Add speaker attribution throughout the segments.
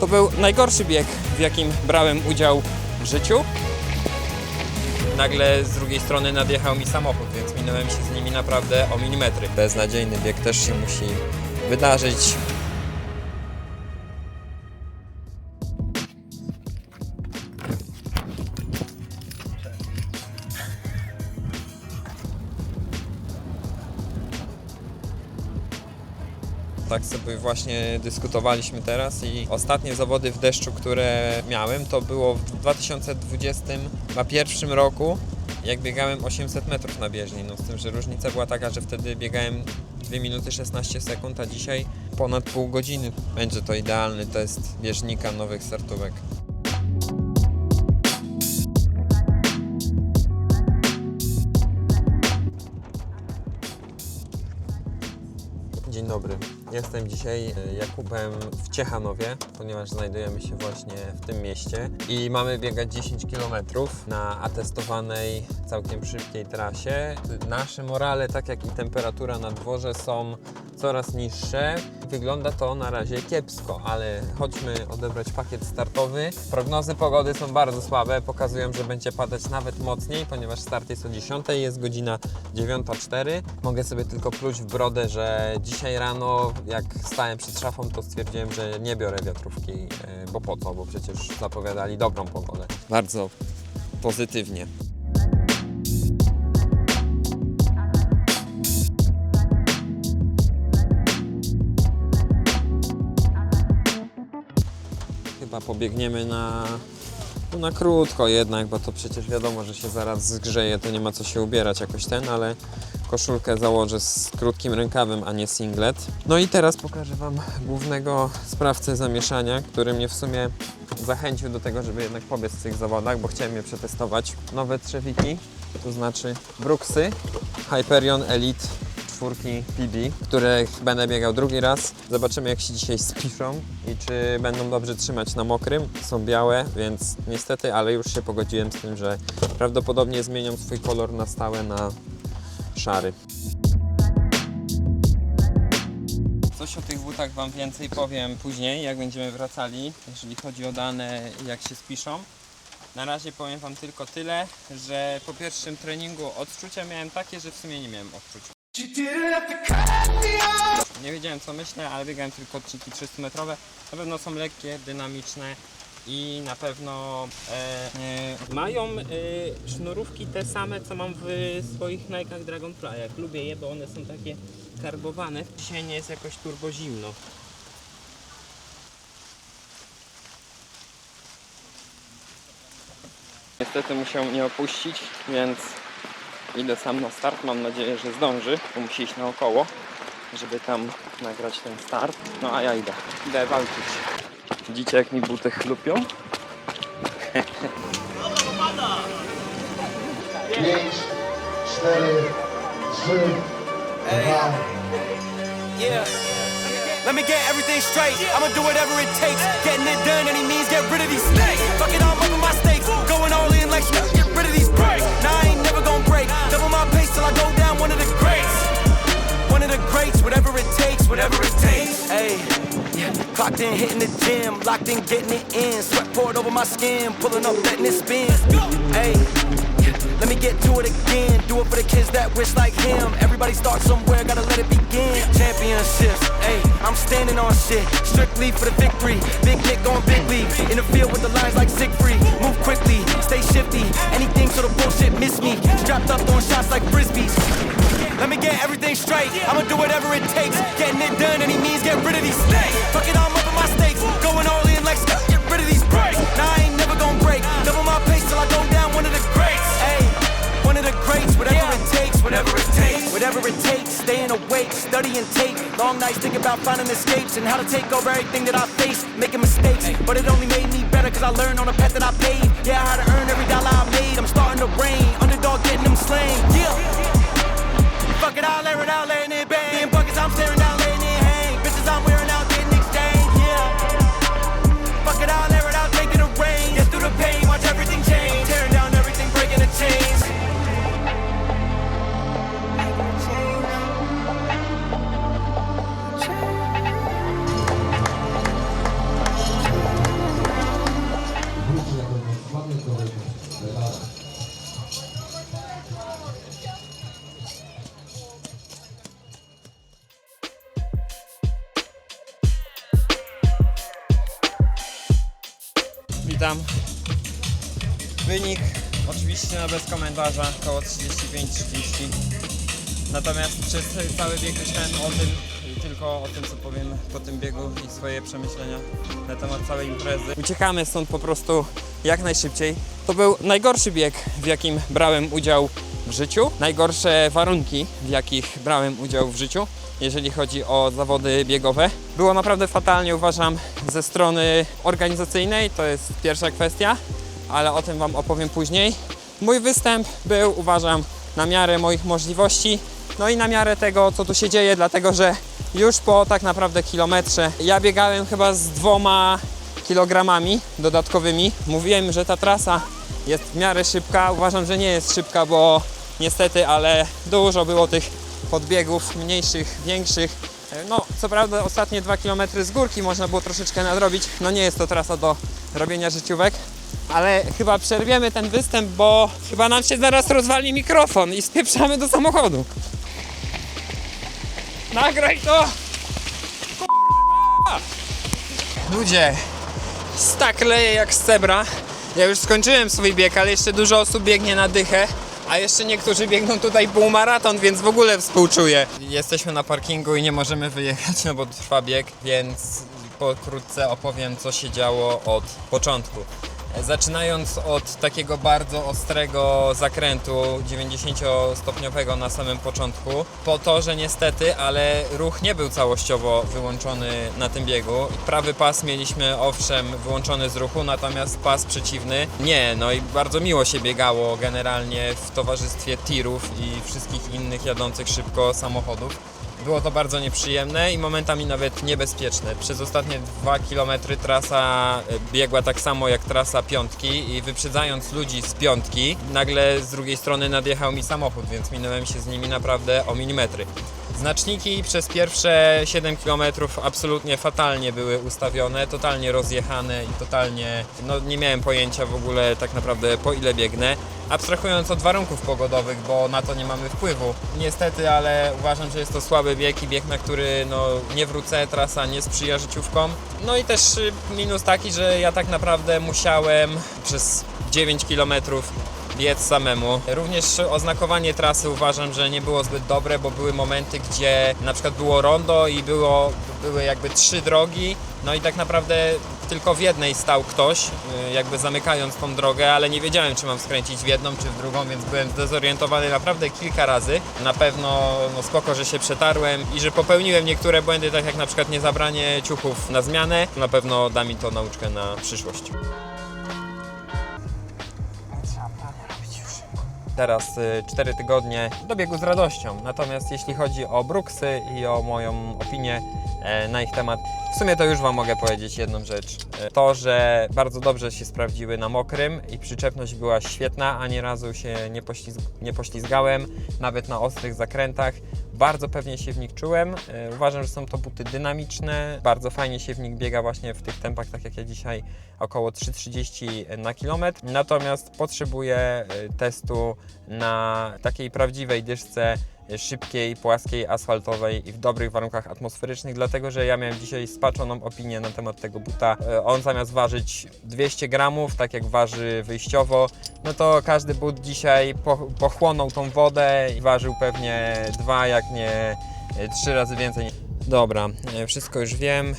Speaker 1: To był najgorszy bieg, w jakim brałem udział w życiu. Nagle z drugiej strony nadjechał mi samochód, więc minąłem się z nimi naprawdę o milimetry. Beznadziejny bieg też się musi wydarzyć. Tak sobie właśnie dyskutowaliśmy teraz i ostatnie zawody w deszczu, które miałem, to było w 2021 roku, jak biegałem 800 metrów na bieżni. No z tym, że różnica była taka, że wtedy biegałem 2 minuty 16 sekund, a dzisiaj ponad pół godziny. Będzie to idealny test bieżnika nowych startówek. Dzień dobry. Jestem dzisiaj e, Jakubem w Ciechanowie, ponieważ znajdujemy się właśnie w tym mieście i mamy biegać 10 km na atestowanej, całkiem szybkiej trasie. Nasze morale, tak jak i temperatura na dworze są coraz niższe. Wygląda to na razie kiepsko, ale chodźmy odebrać pakiet startowy. Prognozy pogody są bardzo słabe, pokazują, że będzie padać nawet mocniej, ponieważ start jest o 10, jest godzina 9.04. Mogę sobie tylko pluć w brodę, że dzisiaj rano, jak stałem przed szafą, to stwierdziłem, że nie biorę wiatrówki, e, bo po co, bo przecież zapowiadali dobrą pogodę. Bardzo pozytywnie. Pobiegniemy na, no na krótko jednak, bo to przecież wiadomo, że się zaraz zgrzeje, to nie ma co się ubierać jakoś ten, ale koszulkę założę z krótkim rękawem, a nie singlet. No i teraz pokażę Wam głównego sprawcę zamieszania, który mnie w sumie zachęcił do tego, żeby jednak pobiec w tych zawodach, bo chciałem je przetestować. Nowe trzewiki, to znaczy Brooksy Hyperion Elite czwórki PD, które będę biegał drugi raz. Zobaczymy jak się dzisiaj spiszą i czy będą dobrze trzymać na mokrym. Są białe, więc niestety, ale już się pogodziłem z tym, że prawdopodobnie zmienią swój kolor na stałe na szary. Coś o tych butach Wam więcej powiem później, jak będziemy wracali, jeżeli chodzi o dane, jak się spiszą. Na razie powiem Wam tylko tyle, że po pierwszym treningu odczucia miałem takie, że w sumie nie miałem odczuć. Nie wiedziałem co myślę, ale biegałem tylko odcinki 300 metrowe. Na pewno są lekkie, dynamiczne i na pewno e, e, mają e, sznurówki te same co mam w swoich Nike'ach Dragonfly'ach. Lubię je, bo one są takie karbowane. Dzisiaj nie jest jakoś turbo zimno. Niestety musiał mnie opuścić, więc idę sam na start. Mam nadzieję, że zdąży, bo musi iść naokoło, żeby tam nagrać ten start. No a ja idę. Idę walczyć. Widzicie jak mi buty chlupią?
Speaker 2: pięć, cztery, trzy, dwa,
Speaker 3: Yeah. Let me get everything straight. I'ma do whatever it takes. Getting it done, any means, get rid of these snakes. Fuck it, I'm up in my stakes. Going all in like shit, get rid of these breaks. Now My till I go down one of the greats. One of the greats, whatever it takes, whatever it takes. Hey, yeah. Clocked in, hitting the gym, locked in, getting it in. Sweat poured over my skin, pulling up, letting it spin. Hey, yeah. let me get to it again. Do it for the kids that wish like him. Everybody starts somewhere, gotta let it begin. Championships, hey, I'm standing on shit. Strictly for the victory. Big Nick going big league. In the field with the lines like Siegfried. Shifty. Anything so the bullshit miss me. Strapped up, throwing shots like frisbees. Let me get everything straight. I'ma do whatever it takes. Getting it done, any means, get rid of these snakes. Fuck it, I'm up in my stakes. Going all in like Scott, get rid of these breaks. Now I ain't never gonna break. Double my pace till I go down one of the greats. Hey, one of the greats, whatever it takes, whatever it takes. Whatever it takes, staying awake, studying tape. Long nights thinking about finding escapes and how to take over everything that I face. Making mistakes, but it only made me better cause I learned on the path that I paved. Yeah, I had to earn every dollar I made. I'm starting to reign. Underdog getting them slain. Yeah. Fuck it, I'll air it out, letting it bang. In buckets, I'm staring
Speaker 1: Wynik oczywiście na bez komentarza, około 35-30. Natomiast przez cały bieg myślałem o tym, tylko o tym, co powiem po tym biegu i swoje przemyślenia na temat całej imprezy. Uciekamy stąd po prostu jak najszybciej. To był najgorszy bieg, w jakim brałem udział w życiu. Najgorsze warunki, w jakich brałem udział w życiu, jeżeli chodzi o zawody biegowe. Było naprawdę fatalnie, uważam, ze strony organizacyjnej, to jest pierwsza kwestia, ale o tym Wam opowiem później. Mój występ był, uważam, na miarę moich możliwości, no i na miarę tego, co tu się dzieje, dlatego że już po tak naprawdę kilometrze ja biegałem chyba z dwoma kilogramami dodatkowymi. Mówiłem, że ta trasa jest w miarę szybka. Uważam, że nie jest szybka, bo niestety, ale dużo było tych podbiegów mniejszych, większych. No, co prawda ostatnie dwa kilometry z górki można było troszeczkę nadrobić. No nie jest to trasa do robienia życiówek, ale chyba przerwiemy ten występ, bo chyba nam się zaraz rozwali mikrofon i spieprzamy do samochodu. Nagraj to! Ludzie, tak leje jak z cebra. Ja już skończyłem swój bieg, ale jeszcze dużo osób biegnie na dychę. A jeszcze niektórzy biegną tutaj półmaraton, więc w ogóle współczuję. Jesteśmy na parkingu i nie możemy wyjechać, no bo trwa bieg, więc pokrótce opowiem, co się działo od początku. Zaczynając od takiego bardzo ostrego zakrętu 90-stopniowego na samym początku, po to, że niestety, ale ruch nie był całościowo wyłączony na tym biegu. Prawy pas mieliśmy owszem wyłączony z ruchu, natomiast pas przeciwny nie. No i bardzo miło się biegało generalnie w towarzystwie tirów i wszystkich innych jadących szybko samochodów. Było to bardzo nieprzyjemne i momentami nawet niebezpieczne. Przez ostatnie 2 km trasa e, biegła tak samo jak trasa piątki i wyprzedzając ludzi z piątki, nagle z drugiej strony nadjechał mi samochód, więc minąłem się z nimi naprawdę o milimetry. Znaczniki przez pierwsze 7 km absolutnie fatalnie były ustawione, totalnie rozjechane i totalnie, no nie miałem pojęcia w ogóle tak naprawdę po ile biegnę. Abstrahując od warunków pogodowych, bo na to nie mamy wpływu. Niestety, ale uważam, że jest to słaby bieg i bieg, na który no, nie wrócę, trasa nie sprzyja życiówkom. No i też y, minus taki, że ja tak naprawdę musiałem przez 9 kilometrów biec samemu. Również oznakowanie trasy uważam, że nie było zbyt dobre, bo były momenty, gdzie na przykład było rondo i było, były jakby trzy drogi, no i tak naprawdę tylko w jednej stał ktoś, y, jakby zamykając tą drogę, ale nie wiedziałem, czy mam skręcić w jedną, czy w drugą, więc byłem zdezorientowany naprawdę kilka razy. Na pewno no spoko, że się przetarłem i że popełniłem niektóre błędy, tak jak na przykład nie zabranie ciuchów na zmianę. Na pewno da mi to nauczkę na przyszłość. Teraz 4 tygodnie do biegu z radością. Natomiast jeśli chodzi o Brooksy i o moją opinię e, na ich temat, w sumie to już Wam mogę powiedzieć jedną rzecz. E, To, że bardzo dobrze się sprawdziły na mokrym i przyczepność była świetna, ani razu się nie poślizgałem, nawet na ostrych zakrętach. Bardzo pewnie się w nich czułem. E, Uważam, że są to buty dynamiczne. Bardzo fajnie się w nich biega właśnie w tych tempach, tak jak ja dzisiaj, około 3,30 na kilometr. Natomiast potrzebuję e, testu na takiej prawdziwej dyszce szybkiej, płaskiej, asfaltowej i w dobrych warunkach atmosferycznych, dlatego że ja miałem dzisiaj spaczoną opinię na temat tego buta. E, On zamiast ważyć 200 gramów, tak jak waży wyjściowo, no to każdy but dzisiaj po, pochłonął tą wodę i ważył pewnie dwa, jak nie e, trzy razy więcej. Dobra, e, wszystko już wiem.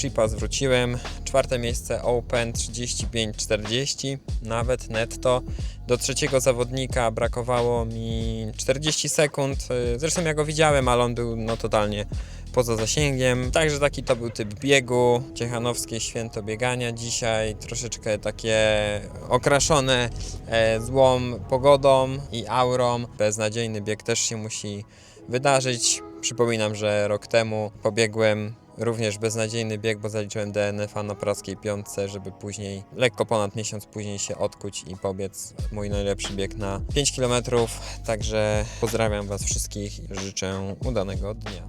Speaker 1: Chipa zwróciłem. Czwarte miejsce Open 35-40, nawet netto. Do trzeciego zawodnika brakowało mi 40 sekund. E, Zresztą ja go widziałem, ale on był no totalnie poza zasięgiem. Także taki to był typ biegu. Ciechanowskie święto biegania dzisiaj. Troszeczkę takie okraszone e, złą pogodą i aurą. Beznadziejny bieg też się musi wydarzyć. Przypominam, że rok temu pobiegłem również beznadziejny bieg, bo zaliczyłem DNF-a na praskiej piątce, żeby później, lekko ponad miesiąc później się odkuć i pobiec mój najlepszy bieg na 5 km. Także pozdrawiam Was wszystkich i życzę udanego dnia.